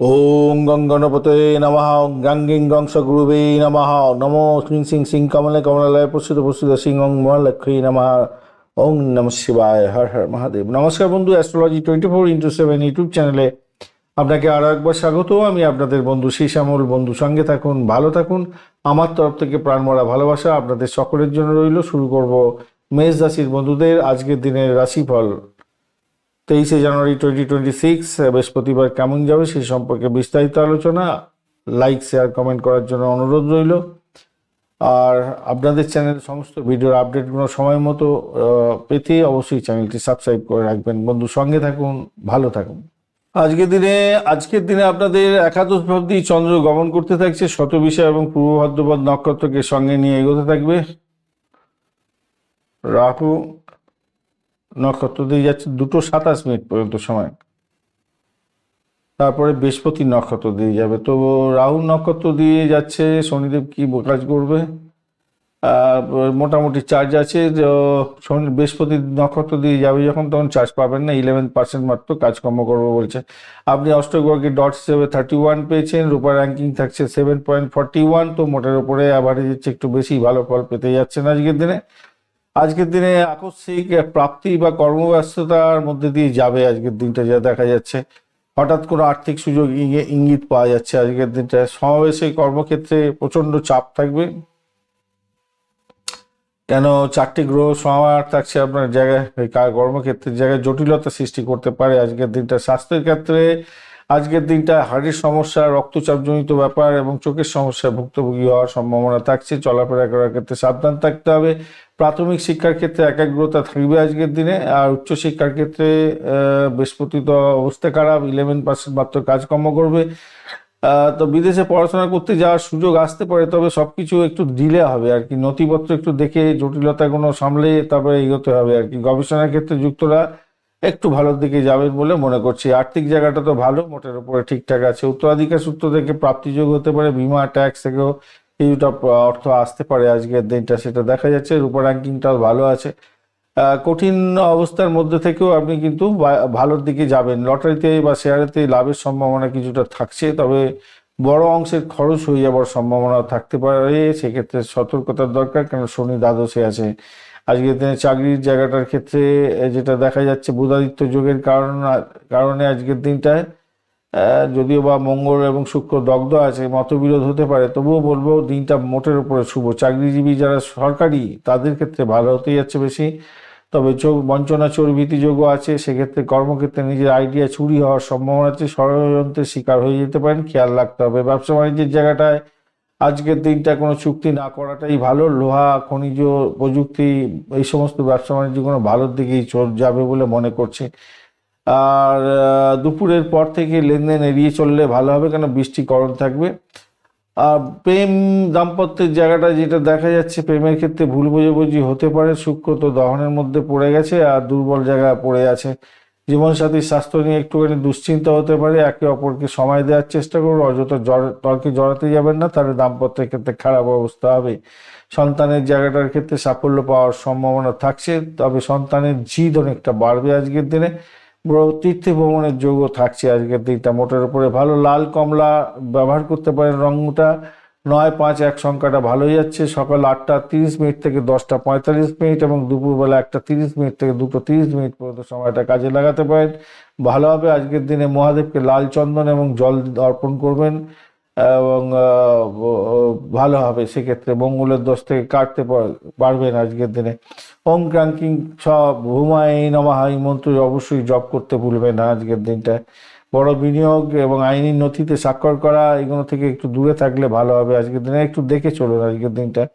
ওং গং গণপতে নমঃ গাঙ্গিং গংস গুরুবে নমঃ, নমো শ্রীং সিং সিং কমলে কমলালয় প্রসিদ্ধ প্রসিদ্ধ সিং ওং মহালক্ষ্মী নমঃ ওং নম শিবায়, হর হর মহাদেব। নমস্কার বন্ধু astrology twenty four into seven YouTube চ্যানেলে আপনাকে আরও একবার স্বাগত। আমি আপনাদের বন্ধু শ্যামল বন্ধু, সঙ্গে থাকুন, ভালো থাকুন। আমার তরফ থেকে প্রাণমরা ভালোবাসা আপনাদের সকলের জন্য রইল। শুরু করব মেষ রাশির বন্ধুদের আজকের দিনের রাশিফল। তেইশে জানুয়ারি টোয়েন্টি টোয়েন্টি সিক্স বৃহস্পতিবার কেমন যাবে সেই সম্পর্কে বিস্তারিত আলোচনা। লাইক শেয়ার কমেন্ট করার জন্য অনুরোধ রইল। আর আপনাদের চ্যানেল সমস্ত ভিডিওর আপডেটগুলো সময় মতো পেতে অবশ্যই চ্যানেলটি সাবস্ক্রাইব করে রাখবেন। বন্ধু, সঙ্গে থাকুন, ভালো থাকুন। আজকের দিনে আজকের দিনে আপনাদের একাদশ ভাবদি চন্দ্র গমন করতে থাকছে। শতবিষা এবং পূর্ব ভাদ্রপদ নক্ষত্রকে সঙ্গে নিয়ে এগোতে থাকবে। রাহু নক্ষত্র দিয়ে যাচ্ছে দুটো সাতাশ মিনিট পর্যন্ত সময়। তারপরে বৃহস্পতি নক্ষত্র দিয়ে যাবে। তো রাহু নক্ষত্র দিয়ে যাচ্ছে, শনিদেব কি কাজ করবে? মোটামুটি চার্জ আছে শনি, বৃহস্পতি নক্ষত্র দিয়ে যাবে যখন, তখন চার্জ পাবেন না ইলেভেন পার্সেন্ট মাত্র কাজকর্ম করব বলছে। আপনি অষ্টগ্রহকে ডট হিসেবে থার্টি ওয়ান পেয়েছেন রূপার র্যাঙ্কিং থাকছে সেভেন পয়েন্ট ফর্টি ওয়ান তো মোটের উপরে অ্যাভারেজের চেয়ে একটু বেশি, ভালো ফল পেতে যাচ্ছেন আজকের দিনে। আজকের দিনে আকস্মিক প্রাপ্তি বা কর্মব্যস্ততার মধ্যে দিয়ে যাবে আজকের দিনটা, যা দেখা যাচ্ছে। হঠাৎ কোনো আর্থিক সুযোগ ইঙ্গি- ইঙ্গিত পাওয়া যাচ্ছে আজকের দিনটা। সমাবেশে কর্মক্ষেত্রে প্রচণ্ড চাপ থাকবে। কেন চারটি গ্রহ সমার থাকছে আপনার জায়গায় কর্মক্ষেত্রের জায়গায় জটিলতা সৃষ্টি করতে পারে আজকের দিনটা। স্বাস্থ্যের ক্ষেত্রে আজকের দিনটা হাড়ের সমস্যা, রক্তচাপজনিত ব্যাপার এবং চোখের সমস্যা ভুক্তভোগী হওয়ার সম্ভাবনা থাকছে। চলাফেরা করার ক্ষেত্রে সাবধান থাকতে হবে। প্রাথমিক শিক্ষার ক্ষেত্রে একাগ্রতা থাকবে আজকের দিনে আর উচ্চশিক্ষার ক্ষেত্রে বৃহস্পতি তো অবস্থা খারাপ ইলেভেন পার্সেন্ট মাত্র কাজকর্ম করবে। তো বিদেশে পড়াশোনা করতে যাওয়ার সুযোগ আসতে পারে, তবে সবকিছু একটু ডিলে হবে আর কি। নথিপত্র একটু দেখে জটিলতাগুলো সামলে তারপরে এগোতে হবে আর কি। গবেষণার ক্ষেত্রে যুক্তরা একটু ভালোর দিকে যাবেন বলে মনে করছি। আর্থিক জায়গাটা তো ভালো, মোটের উপরে ঠিকঠাক আছে। উত্তরাধিকার সূত্র থেকে প্রাপ্তিযোগ হতে পারে, বিমা, ট্যাক্স থেকেও কিছুটা অর্থ আসতে পারে আজকের দিনটা, সেটা দেখা যাচ্ছে। রূপা র্যাঙ্কিংটাও ভালো আছে। কঠিন অবস্থার মধ্যে থেকেও আপনি কিন্তু ভালোর দিকে যাবেন। লটারিতে বা শেয়ারেতে লাভের সম্ভাবনা কিছুটা থাকছে, তবে বড় অংশের খরচ হয়ে যাওয়ার সম্ভাবনা থাকতে পারে। সেক্ষেত্রে সতর্কতার দরকার, কেন শনি দ্বাদশে আছে। আজকের দিনে চাকরির জায়গাটার ক্ষেত্রে যেটা দেখা যাচ্ছে বুধাদিত্য যোগের কারণ, কারণে আজকের দিনটায় যদিও বা মঙ্গল এবং শুক্র দগ্ধ আছে, মতবিরোধ হতে পারে, তবুও বলব দিনটা মোটের উপরে শুভ। চাকরিজীবী যারা সরকারি, তাদের ক্ষেত্রে ভালো হতে যাচ্ছে বেশি। তবে চোখ, বঞ্চনা চর্বিতি যোগও আছে, সেক্ষেত্রে কর্মক্ষেত্রে নিজের আইডিয়া চুরি হওয়ার সম্ভাবনা আছে, ষড়যন্ত্রের শিকার হয়ে যেতে পারেন, খেয়াল রাখতে হবে। ব্যবসা বাণিজ্যের জায়গাটায় আজকের দিনটা কোনো চুক্তি না করাটাই ভালো। লোহা, খনিজ প্রযুক্তি, এই সমস্ত ব্যবসা বাণিজ্য কোনো ভালোর দিকেই যাবে বলে মনে করছে। আর দুপুরের পর থেকে লেনদেন এড়িয়ে চললে ভালো হবে কেন? বৃষ্টি বৃষ্টিকরণ থাকবে। আর প্রেম দাম্পত্যের জায়গাটা যেটা দেখা যাচ্ছে, প্রেমের ক্ষেত্রে ভুল বোঝাবুঝি হতে পারে। শুক্র তো দহনের মধ্যে পড়ে গেছে আর দুর্বল জায়গা পড়ে আছে। জীবনসাথীর স্বাস্থ্য নিয়ে একটুখানি দুশ্চিন্তা হতে পারে, একে অপরকে সময় দেওয়ার চেষ্টা করুন অযথা তর্কে জড়াতে যাবেন না, তাহলে দাম্পত্যের ক্ষেত্রে খারাপ অবস্থা হবে। সন্তানের জায়গাটার ক্ষেত্রে সাফল্য পাওয়ার সম্ভাবনা থাকছে, তবে সন্তানের জিদ অনেকটা বাড়বে আজকের দিনে। তীর্থে ভ্রমণের যোগও থাকছে আজকের দিনটা। মোটের উপরে ভালো লাল কমলা ব্যবহার করতে পারেন রঙটা নয় পাঁচ এক সংখ্যাটা ভালোই যাচ্ছে। সকাল আটটা তিরিশ মিনিট থেকে দশটা পঁয়তাল্লিশ মিনিট এবং দুপুরবেলা একটা তিরিশ মিনিট থেকে দুটো তিরিশ মিনিট পর্যন্ত সময়টা কাজে লাগাতে পারেন। ভালোভাবে আজকের দিনে মহাদেবকে লাল চন্দন এবং জল অর্পণ করবেন এবং ভালো হবে। সেক্ষেত্রে মঙ্গলের দোষ থেকে কাটতে পারবেন আজকের দিনে। ওম ক্রাঙ্কিং সব ঘুমাই নমাহা এই মন্ত্র অবশ্যই জপ করতে ভুলবেন না আজকের দিনটা। বড় বিনিয়োগ এবং আইনি নথিতে স্বাক্ষর করা, এগুলো থেকে একটু দূরে থাকলে ভালো হবে আজকের দিনে। একটু দেখে চলুন আজকের দিনটা।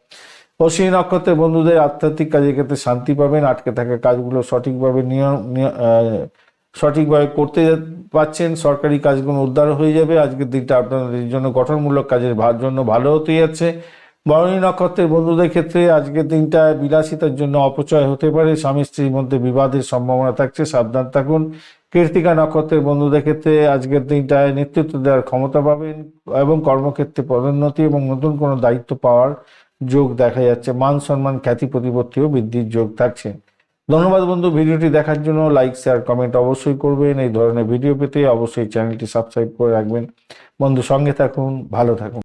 অশ্বিনী নক্ষত্রের বন্ধুদের আধ্যাত্মিক কাজের ক্ষেত্রে শান্তি পাবেন, আটকে থাকা কাজগুলো সঠিকভাবে নিয়ম নিয়- সঠিকভাবে করতে পারছেন। সরকারি কাজগুলো উদ্ধার হয়ে যাবে। আজকের দিনটা আপনাদের জন্য গঠনমূলক কাজের জন্য ভালো হতে যাচ্ছে। বরণী নক্ষত্রের বন্ধুদের ক্ষেত্রে আজকের দিনটা বিলাসিতার জন্য অপচয় হতে পারে। স্বামী স্ত্রীর মধ্যে বিবাদের সম্ভাবনা থাকছে, সাবধান থাকুন। কীর্তিকা নক্ষত্রের বন্ধুদের ক্ষেত্রে আজকের দিনটায় নেতৃত্ব দেওয়ার ক্ষমতা পাবেন এবং কর্মক্ষেত্রে পদোন্নতি এবং নতুন কোনো দায়িত্ব পাওয়ার যোগ দেখা যাচ্ছে। মান সম্মান, খ্যাতি প্রতিপত্তিও বৃদ্ধির যোগ থাকছে। ধন্যবাদ বন্ধু, ভিডিওটি দেখার জন্য লাইক, শেয়ার, কমেন্ট অবশ্যই করবেন। এই ধরনের ভিডিও পেতে অবশ্যই চ্যানেলটি সাবস্ক্রাইব করে রাখবেন। বন্ধু, সঙ্গে থাকুন, ভালো থাকুন।